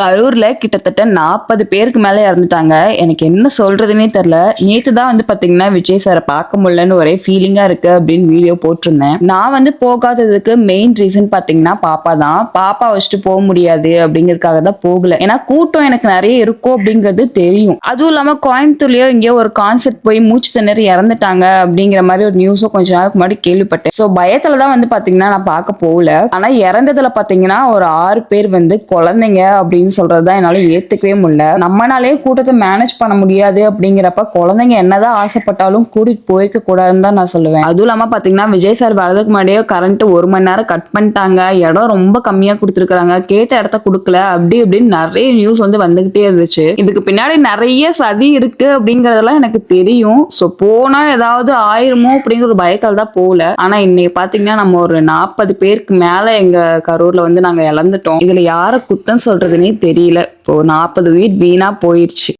கரூர்ல கிட்டத்தட்ட நாற்பது பேருக்கு மேல இறந்துட்டாங்க. எனக்கு என்ன சொல்றதுன்னே தெரியல நேத்து தான் வந்து பாத்தீங்கன்னா விஜய் சாரை பார்க்க முடியலன்னு ஒரே ஃபீலிங்கா இருக்கு அப்படின்னு வீடியோ போட்டிருந்தேன். நான் வந்து போகாததுக்கு மெயின் ரீசன் பாத்தீங்கன்னா பாப்பா தான். பாப்பா வச்சுட்டு போக முடியாது அப்படிங்கிறதுக்காக தான் போகல. ஏன்னா கூட்டம் எனக்கு நிறைய இருக்கும் அப்படிங்கிறது தெரியும். அதுவும் இல்லாம கோயம்புத்தூர்லயோ எங்கேயோ ஒரு கான்சர்ட் போய் மூச்சு திணறி இறந்துட்டாங்க அப்படிங்கிற மாதிரி ஒரு நியூஸும் கொஞ்ச நாளுக்கு முன்னாடி கேள்விப்பட்டேன். ஸோ பயத்துல தான் வந்து பாத்தீங்கன்னா நான் பார்க்க போகல. ஆனா இறந்ததுல பாத்தீங்கன்னா ஒரு ஆறு பேர் வந்து குழந்தைங்க அப்படின்னு சொல்றதுதான் என்னால ஏத்துக்கவே முடியல. நம்மனாலே கூட்டத்தை மேனேஜ் பண்ண முடியாது அப்படிங்கிறப்ப குழந்தைங்க என்னதான் ஆசைப்பட்டாலும் கூட்டிட்டு போயிருக்க கூடாதுன்னு தான் நான் சொல்லுவேன். அதுவும் இல்லாம பாத்தீங்கன்னா விஜய் சார் வரதுக்கு முன்னாடியே கரண்ட் ஒரு மணி நேரம் கட் பண்ணிட்டாங்க. இடம் ரொம்ப கம்மியா கொடுத்துருக்காங்க கேட்ட இடத்த கொடுக்கல. அப்படி இப்படின்னு நிறைய நியூஸ் வந்து வந்துகிட்டே இருந்துச்சு. இதுக்கு பின்னாடி நிறைய சதி இருக்கு அப்படிங்கறதெல்லாம் எனக்கு தெரியும். ஸோ போனா ஏதாவது ஆயிருமோ அப்படிங்கிற ஒரு பயத்தால் தான் போகல. ஆனா இன்னைக்கு பாத்தீங்கன்னா நம்ம ஒரு நாற்பது பேருக்கு மேல எங்க கரூர்ல வந்து நாங்க இழந்துட்டோம். இதுல யார குத்தம் சொல்றதுன்னே தெரியல. இப்போ நாற்பது வீட் வீணா போயிடுச்சு